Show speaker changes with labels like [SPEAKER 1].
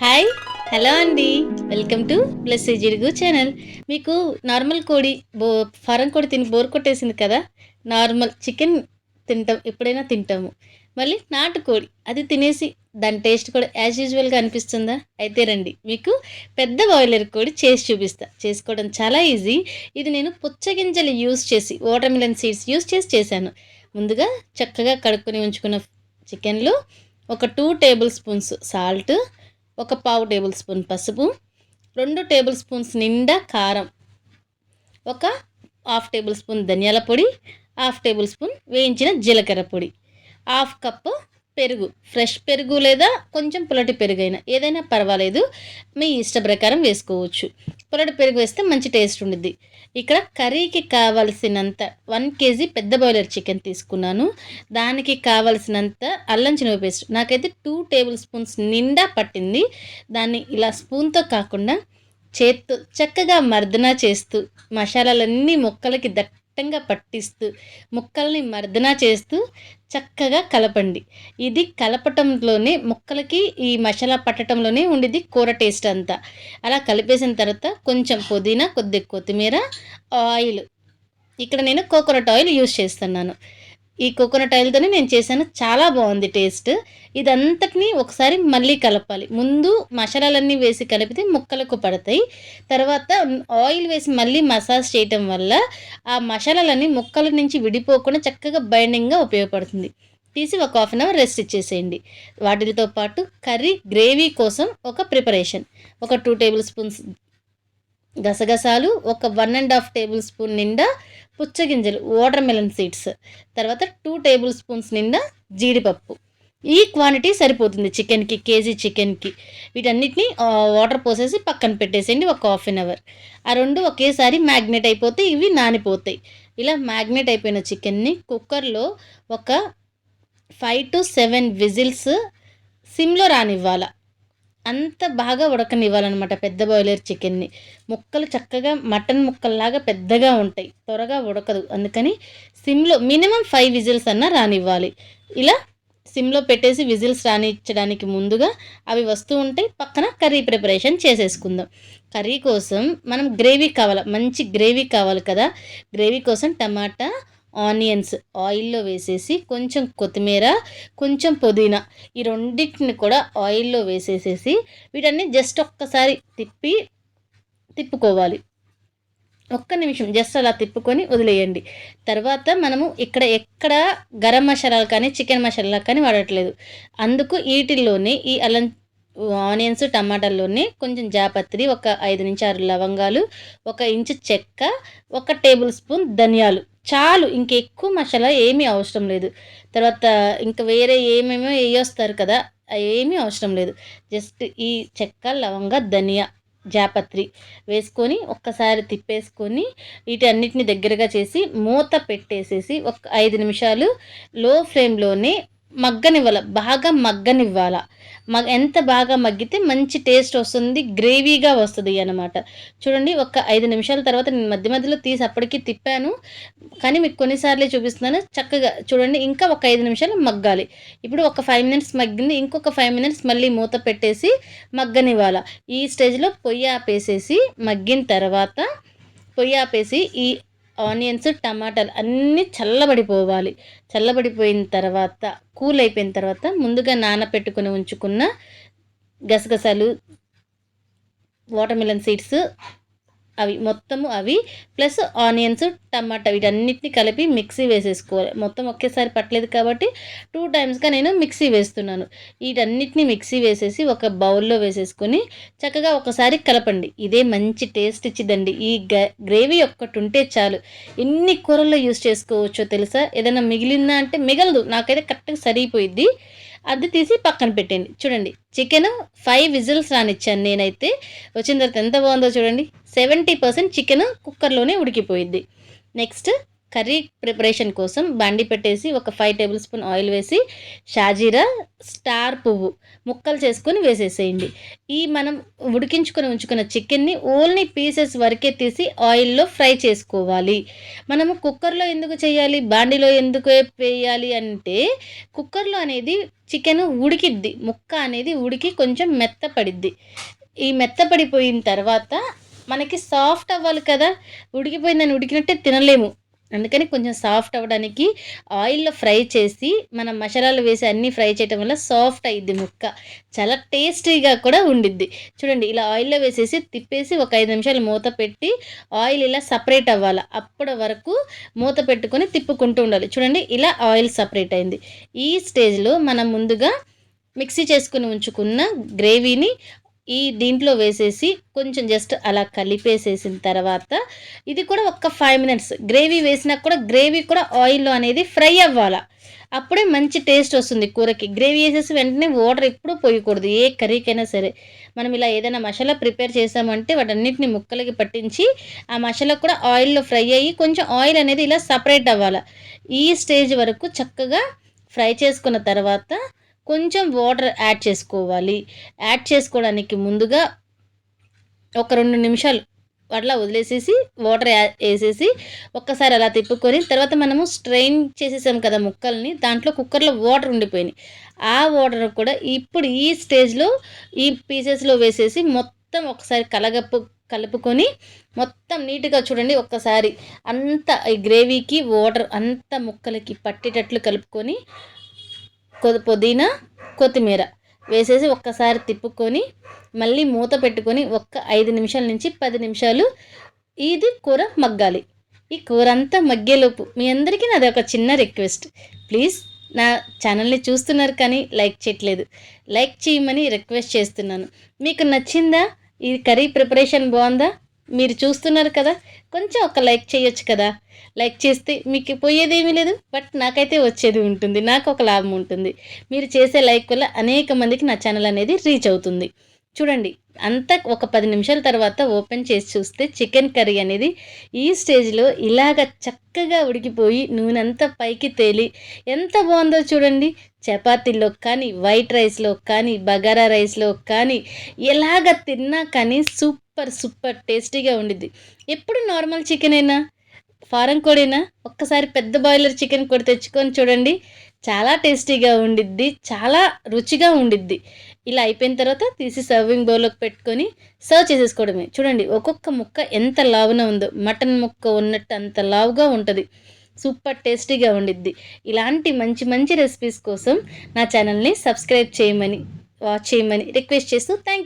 [SPEAKER 1] Hi hello అండి. Welcome to plus జిడుగు channel. మీకు నార్మల్ కోడి బో ఫారం కోడి తిని బోర్ కొట్టేసింది కదా? నార్మల్ చికెన్ తింటాం ఎప్పుడైనా తింటాము. మళ్ళీ నాటుకోడి అది తినేసి దాని టేస్ట్ కూడా యాజ్ యూజువల్గా అనిపిస్తుందా? అయితే రండి మీకు పెద్ద బాయిలర్ కోడి చేసి చూపిస్తా. చేసుకోవడం చాలా ఈజీ. ఇది నేను పుచ్చగింజలు యూస్ చేసి వాటర్ మిలన్ సీడ్స్ యూస్ చేసి చేశాను. ముందుగా చక్కగా కడుక్కొని ఉంచుకున్న చికెన్లో ఒక టూ టేబుల్ స్పూన్స్ సాల్ట్ ఒక పావు టేబుల్ స్పూన్ పసుపు రెండు టేబుల్ స్పూన్స్ నిండా కారం ఒక హాఫ్ టేబుల్ స్పూన్ ధనియాల పొడి హాఫ్ టేబుల్ స్పూన్ వేయించిన జీలకర్ర పొడి హాఫ్ కప్పు పెరుగు ఫ్రెష్ పెరుగు లేదా కొంచెం పుల్లటి పెరుగు అయినా ఏదైనా పర్వాలేదు మీ ఇష్ట ప్రకారం వేసుకోవచ్చు. పులటి పెరుగు వేస్తే మంచి టేస్ట్ ఉండిద్ది. ఇక్కడ కర్రీకి కావలసినంత వన్ కేజీ పెద్ద బాయిలర్ చికెన్ తీసుకున్నాను. దానికి కావలసినంత అల్లం చినువ పేస్ట్. నాకైతే టూ టేబుల్ స్పూన్స్ నిండా పట్టింది. దాన్ని ఇలా స్పూన్తో కాకుండా చేత్తో చక్కగా మర్దన చేస్తూ మసాలాలన్నీ మొక్కలకి దట్ దట్టంగా పట్టిస్తూ ముక్కల్ని మర్దన చేస్తూ చక్కగా కలపండి. ఇది కలపటంలోనే ముక్కలకి ఈ మసాలా పట్టడంలోనే ఉండేది కూర టేస్ట్ అంతా. అలా కలిపేసిన తర్వాత కొంచెం పుదీనా కొద్ది కొత్తిమీర ఆయిల్. ఇక్కడ నేను కోకోనట్ ఆయిల్ యూస్ చేస్తున్నాను. ఈ కోకోనట్ ఆయిల్తోనే నేను చేశాను. చాలా బాగుంది టేస్ట్ ఇదంతటిని ఒకసారి మళ్ళీ కలపాలి. ముందు మసాలాలన్నీ వేసి కలిపితే ముక్కలకు పడతాయి. తర్వాత ఆయిల్ వేసి మళ్ళీ మసాజ్ చేయటం వల్ల ఆ మసాలాలన్నీ ముక్కల నుంచి విడిపోకుండా చక్కగా బైండింగ్గా ఉపయోగపడుతుంది. తీసి ఒక హాఫ్ అన్ అవర్ రెస్ట్ ఇచ్చేసేయండి. వాటితో పాటు కర్రీ గ్రేవీ కోసం ఒక ప్రిపరేషన్ ఒక టూ టేబుల్ స్పూన్స్ గసగసాలు ఒక one and half tablespoon నిండా పుచ్చగింజలు వాటర్ మెలన్ సీడ్స్ తర్వాత టూ టేబుల్ స్పూన్స్ నిండా జీడిపప్పు. ఈ క్వాంటిటీ సరిపోతుంది చికెన్కి కేజీ చికెన్కి. వీటన్నిటిని వాటర్ పోసేసి పక్కన పెట్టేసేయండి ఒక హాఫ్ అన్ అవర్ ఆ రెండు ఒకేసారి మ్యాగ్నెట్ అయిపోతే ఇవి నానిపోతాయి. ఇలా మ్యాగ్నెట్ అయిపోయిన చికెన్ని కుక్కర్లో ఒక ఫైవ్ టు సెవెన్ విజిల్స్ సిమ్లో రానివ్వాలా. అంత బాగా ఉడకనివ్వాలన్నమాట పెద్ద బాయిలర్ చికెన్ని ముక్కలు చక్కగా మటన్ ముక్కల్లాగా పెద్దగా ఉంటాయి. త్వరగా ఉడకదు. అందుకని సిమ్లో మినిమం ఫైవ్ విజిల్స్ అన్నా రానివ్వాలి. ఇలా సిమ్లో పెట్టేసి విజిల్స్ రానిచ్చడానికి ముందుగా అవి వస్తూ ఉంటాయి. పక్కన కర్రీ ప్రిపరేషన్ చేసేసుకుందాం. కర్రీ కోసం మనం గ్రేవీ కావాలి మంచి గ్రేవీ కావాలి కదా. గ్రేవీ కోసం టమాటా ఆనియన్స్ ఆయిల్లో వేసేసి కొంచెం కొత్తిమీర కొంచెం పుదీనా ఈ రెండింటిని కూడా ఆయిల్లో వేసేసేసి వీటన్ని జస్ట్ ఒక్కసారి తిప్పి తిప్పుకోవాలి. ఒక్క నిమిషం జస్ట్ అలా తిప్పుకొని వదిలేయండి. తర్వాత మనము ఇక్కడ ఎక్కడ గరం మసాలాలు కానీ చికెన్ మసాలా కానీ వాడట్లేదు. అందుకు వీటిల్లోనే ఈ అల్లం ఆనియన్స్ టమాటాల్లోనే కొంచెం జాపత్రి ఒక ఐదు నుంచి ఆరు లవంగాలు ఒక ఇంచు చెక్క ఒక టేబుల్ స్పూన్ ధనియాలు చాలు ఇంకెక్కువ మసాలా ఏమీ అవసరం లేదు. తర్వాత ఇంకా వేరే ఏమేమో వేయొస్తారు కదా ఏమీ అవసరం లేదు. జస్ట్ ఈ చెక్క లవంగ ధనియా జాపత్రి వేసుకొని ఒక్కసారి తిప్పేసుకొని వీటన్నిటిని దగ్గరగా చేసి మూత పెట్టేసేసి ఒక ఐదు నిమిషాలు లో ఫ్లేమ్లోనే మగ్గనివ్వాల బాగా మగ్గనివ్వాల. మగ ఎంత బాగా మగ్గితే మంచి టేస్ట్ వస్తుంది గ్రేవీగా వస్తుంది అనమాట చూడండి ఒక ఐదు నిమిషాల తర్వాత నేను మధ్య మధ్యలో తీసి అప్పటికి తిప్పాను. కానీ మీకు కొన్నిసార్లు చూపిస్తున్నాను. చక్కగా చూడండి ఇంకా ఒక ఐదు నిమిషాలు మగ్గాలి. ఇప్పుడు ఒక ఫైవ్ మినిట్స్ మగ్గింది ఇంకొక ఫైవ్ మినిట్స్ మళ్ళీ మూత పెట్టేసి మగ్గనివ్వాల. ఈ స్టేజ్లో పొయ్యి ఆపేసేసి మగ్గిన తర్వాత పొయ్యి ఆపేసి ఈ ఆనియన్స్ టమాటాలు అన్నీ చల్లబడిపోవాలి. చల్లబడిపోయిన తర్వాత కూల్ అయిపోయిన తర్వాత ముందుగా నానపెట్టుకుని ఉంచుకున్న గసగసాలు వాటర్మిలన్ సీడ్స్ అవి మొత్తము అవి ప్లస్ ఆనియన్స్ టమాటా వీటన్నిటిని కలిపి మిక్సీ వేసేసుకోవాలి. మొత్తం ఒకేసారి పట్టలేదు కాబట్టి టూ టైమ్స్గా నేను మిక్సీ వేస్తున్నాను. వీటన్నిటిని మిక్సీ వేసేసి ఒక బౌల్లో వేసేసుకొని చక్కగా ఒకసారి కలపండి. ఇదే మంచి టేస్ట్ ఇచ్చిదండి ఈ గ్రేవీ ఒక్కటి ఉంటే చాలు. ఎన్ని కూరల్లో యూస్ చేసుకోవచ్చో తెలుసా? ఏదైనా మిగిలిందా అంటే మిగలదు. నాకైతే కరెక్ట్గా సరిపోయిద్ది అది తీసి పక్కన పెట్టండి. చూడండి. చికెన్ ఫైవ్ విజిల్స్ రానిచ్చాను నేనైతే. వచ్చిన తర్వాత ఎంత బాగుందో చూడండి. సెవెంటీ పర్సెంట్ చికెన్ కుక్కర్లోనే ఉడికిపోయింది నెక్స్ట్ కర్రీ ప్రిపరేషన్ కోసం బండి పెట్టేసి ఒక ఫైవ్ టేబుల్ స్పూన్ ఆయిల్ వేసి షాజీరా స్టార్ పువ్వు ముక్కలు చేసుకొని వేసేసేయండి. ఈ మనం ఉడికించుకొని ఉంచుకున్న చికెన్ని ఓన్లీ పీసెస్ వరకే తీసి ఆయిల్లో ఫ్రై చేసుకోవాలి. మనము కుక్కర్లో ఎందుకు చేయాలి? బాండిలో ఎందుకు వేయాలి అంటే కుక్కర్లో అనేది చికెన్ ఉడికిద్ది ముక్క అనేది ఉడికి కొంచెం మెత్తపడిద్ది. ఈ మెత్తపడిపోయిన తర్వాత మనకి సాఫ్ట్ అవ్వాలి కదా ఉడికిపోయిందని ఉడికినట్టే తినలేము. అందుకని కొంచెం సాఫ్ట్ అవ్వడానికి ఆయిల్లో ఫ్రై చేసి మనం మసాలాలు వేసి అన్నీ ఫ్రై చేయటం వల్ల సాఫ్ట్ అయ్యిద్ది ముక్క. చాలా టేస్టీగా కూడా ఉండిద్ది. చూడండి ఇలా ఆయిల్లో వేసేసి తిప్పేసి ఒక ఐదు నిమిషాలు మూత పెట్టి ఆయిల్ ఇలా సపరేట్ అవ్వాలి. అప్పటి వరకు మూత పెట్టుకొని తిప్పుకుంటూ ఉండాలి. చూడండి ఇలా ఆయిల్ సపరేట్ అయింది. ఈ స్టేజ్లో మనం ముందుగా మిక్సీ చేసుకుని ఉంచుకున్న గ్రేవీని ఈ దీంట్లో వేసేసి కొంచెం జస్ట్ అలా కలిపేసేసిన తర్వాత ఇది కూడా ఒక్క ఫైవ్ మినిట్స్ గ్రేవీ వేసినా కూడా గ్రేవీ కూడా ఆయిల్లో అనేది ఫ్రై అవ్వాలి. అప్పుడే మంచి టేస్ట్ వస్తుంది కూరకి. గ్రేవీ వేసేసి వెంటనే వాటర్ ఎప్పుడూ పోయకూడదు. ఏ కర్రీకైనా సరే. మనం ఇలా ఏదైనా మసాలా ప్రిపేర్ చేసామంటే వాటన్నిటిని ముక్కలకి పట్టించి ఆ మసాలా కూడా ఆయిల్లో ఫ్రై అయ్యి కొంచెం ఆయిల్ అనేది ఇలా సపరేట్ అవ్వాలి. ఈ స్టేజ్ వరకు చక్కగా ఫ్రై చేసుకున్న తర్వాత కొంచెం వాటర్ యాడ్ చేసుకోవాలి. యాడ్ చేసుకోవడానికి ముందుగా ఒక రెండు నిమిషాలు అట్లా వదిలేసేసి వాటర్ వేసేసి ఒక్కసారి అలా తిప్పుకొని తర్వాత మనము స్ట్రెయిన్ చేసేసాం కదా ముక్కల్ని దాంట్లో కుక్కర్లో వాటర్ ఉండిపోయినాయి. ఆ వాటర్ కూడా ఇప్పుడు ఈ స్టేజ్లో ఈ పీసెస్లో వేసేసి మొత్తం ఒకసారి కలగప్పు కలుపుకొని మొత్తం నీట్గా చూడండి ఒక్కసారి. అంత ఈ గ్రేవీకి వాటర్ అంత ముక్కలకి పట్టేటట్లు కలుపుకొని పుదీనా కొత్తిమీర వేసేసి ఒక్కసారి తిప్పుకొని మళ్ళీ మూత పెట్టుకొని ఒక్క ఐదు నిమిషాల నుంచి పది నిమిషాలు ఇది కూర మగ్గాలి. ఈ కూర అంతా మగ్గేలోపు మీ అందరికీ నాది ఒక చిన్న రిక్వెస్ట్. ప్లీజ్ నా ఛానల్ని చూస్తున్నారు కానీ లైక్ చేయట్లేదు. లైక్ చేయమని రిక్వెస్ట్ చేస్తున్నాను. మీకు నచ్చిందా? ఈ కర్రీ ప్రిపరేషన్ బాగుందా? మీరు చూస్తున్నారు కదా కొంచెం ఒక లైక్ చేయొచ్చు కదా. లైక్ చేస్తే మీకు పోయేదేమీ లేదు బట్ నాకైతే వచ్చేది ఉంటుంది నాకు ఒక లాభం ఉంటుంది. మీరు చేసే లైక్ వల్ల అనేక మందికి నా ఛానల్ అనేది రీచ్ అవుతుంది. చూడండి. అంతా ఒక పది నిమిషాల తర్వాత ఓపెన్ చేసి చూస్తే చికెన్ కర్రీ అనేది ఈ స్టేజ్లో ఇలాగ చక్కగా ఉడికిపోయి నూనె అంతా పైకి తేలి ఎంత బాగుందో చూడండి. చపాతీల్లో కానీ వైట్ రైస్లో కానీ బగారా రైస్లో కానీ ఎలాగ తిన్నా కానీ సూపర్ సూపర్ టేస్టీగా ఉండిద్ది. ఎప్పుడు నార్మల్ చికెన్ అయినా ఫారం కోడేనా ఒక్కసారి పెద్ద బాయిలర్ చికెన్ కూడా తెచ్చుకొని చూడండి. చాలా టేస్టీగా ఉండిద్ది చాలా రుచిగా ఉండిద్ది. ఇలా అయిపోయిన తర్వాత తీసి సర్వింగ్ బౌల్లోకి పెట్టుకొని సర్వ్ చేసేసుకోవడమే. చూడండి ఒక్కొక్క ముక్క ఎంత లావున ఉందో మటన్ ముక్క ఉన్నట్టు అంత లావుగా ఉంటుంది. సూపర్ టేస్టీగా ఉండిద్ది. ఇలాంటి మంచి మంచి రెసిపీస్ కోసం నా ఛానల్ని సబ్స్క్రైబ్ చేయమని వాచ్ చేయమని రిక్వెస్ట్ చేస్తూ థ్యాంక్ యూ